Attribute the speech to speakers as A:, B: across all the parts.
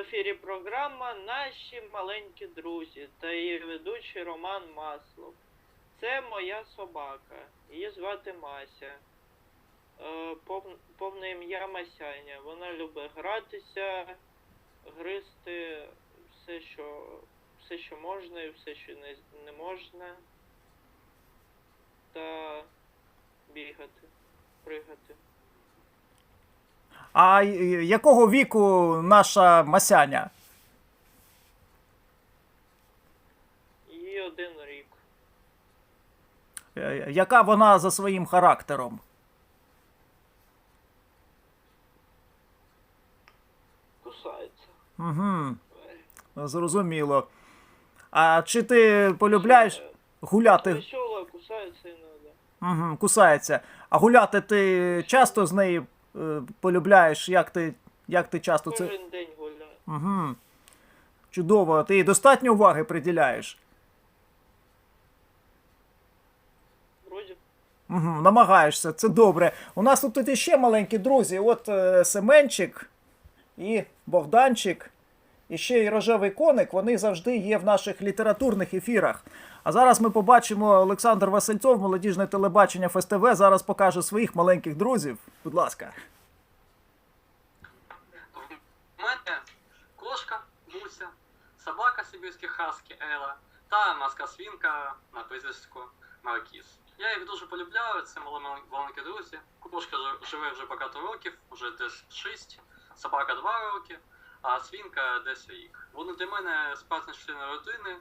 A: ефірі програма Наші маленькі друзі та її ведучий Роман Маслов. Це моя собака. Її звати Мася. Е, Повне ім'я Масяня. Вона любить гратися, гризти все, що, все, що можна, і все, що не, не можна. Та бігати, пригати.
B: А якого віку наша Масяня?
A: Їй один рік.
B: Е, Яка вона за своїм характером?
A: Кусається.
B: Угу, зрозуміло. А чи ти полюбляєш гуляти?
A: Весела, кусається іноді.
B: Угу, кусається. А гуляти ти часто з нею е, полюбляєш? Як ти, як ти часто це.
A: Кожен день гуляю.
B: Угу. Чудово. Ти їй достатньо уваги приділяєш?
A: Вроді
B: Угу, намагаєшся, це добре. У нас тут ще маленькі друзі. От е, Семенчик і Богданчик, і ще й рожевий коник. Вони завжди є в наших літературних ефірах. А зараз ми побачимо Олександр Васильцов, молодіжне телебачення ФСТВ. Зараз покаже своїх маленьких друзів. Будь ласка.
C: В мене кошка Буся, собака сибірський хаски Ела та маска свінка на прізвисько Маркіс. Я їх дуже полюбляю, це мали маленькі друзі. Кошка жи- живе вже багато років, вже десь 6, собака 2 роки, а свінка десь рік. Вони для мене справжні члени родини,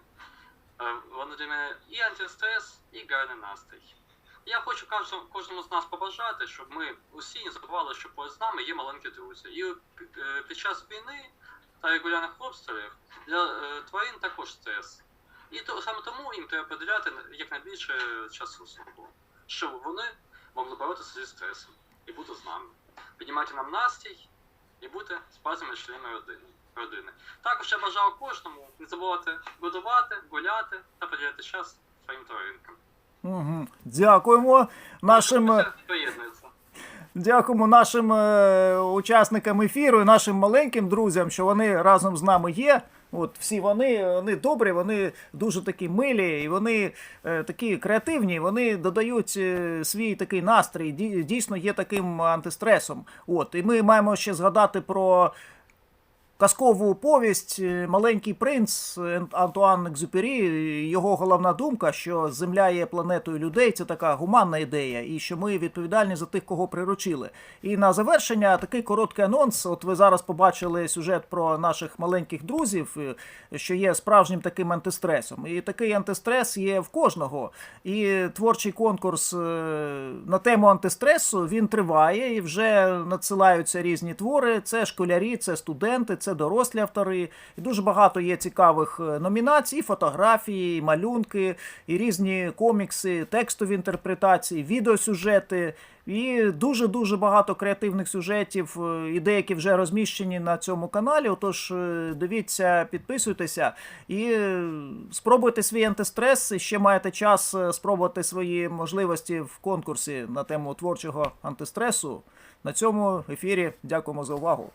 C: е, вони для мене і антистрес, і гарний настрій. Я хочу кожному, кожному з нас побажати, щоб ми усі не забували, що поряд з нами є маленькі друзі. І е, під час війни та регулярних обстрілів для е, тварин також стрес. І то саме тому їм треба приділяти якнайбільше часу свого, щоб вони могли боротися зі стресом і бути з нами, піднімати нам настрій і бути справжніми членами родини. родини. Також я бажаю кожному не забувати годувати, гуляти та поділяти час своїм тваринкам.
B: Угу. Дякуємо нашим. е. Дякуємо нашим е, учасникам ефіру і нашим маленьким друзям, що вони разом з нами є. От всі вони, вони добрі, вони дуже такі милі, і вони е, такі креативні. Вони додають е, свій такий настрій, дій- дійсно є таким антистресом. От і ми маємо ще згадати про казкову повість е, Маленький принц е, Антуан Екзюпері. Його головна думка, що Земля є планетою людей, це така гуманна ідея, і що ми відповідальні за тих, кого приручили. І на завершення такий короткий анонс. От ви зараз побачили сюжет про наших маленьких друзів, е, що є справжнім таким антистресом. І такий антистрес є в кожного. І творчий конкурс е, на тему антистресу він триває і вже надсилаються різні твори. Це школярі, це студенти, це дорослі автори. І дуже багато є цікавих е, номінацій, фотографії, і малюнки, і різні комікси, текстові інтерпретації, відеосюжети. І дуже дуже багато креативних сюжетів, е, і деякі вже розміщені на цьому каналі. Отож, е, дивіться, підписуйтеся і спробуйте свій антистрес. І ще маєте час спробувати свої можливості в конкурсі на тему творчого антистресу. На цьому ефірі дякуємо за увагу.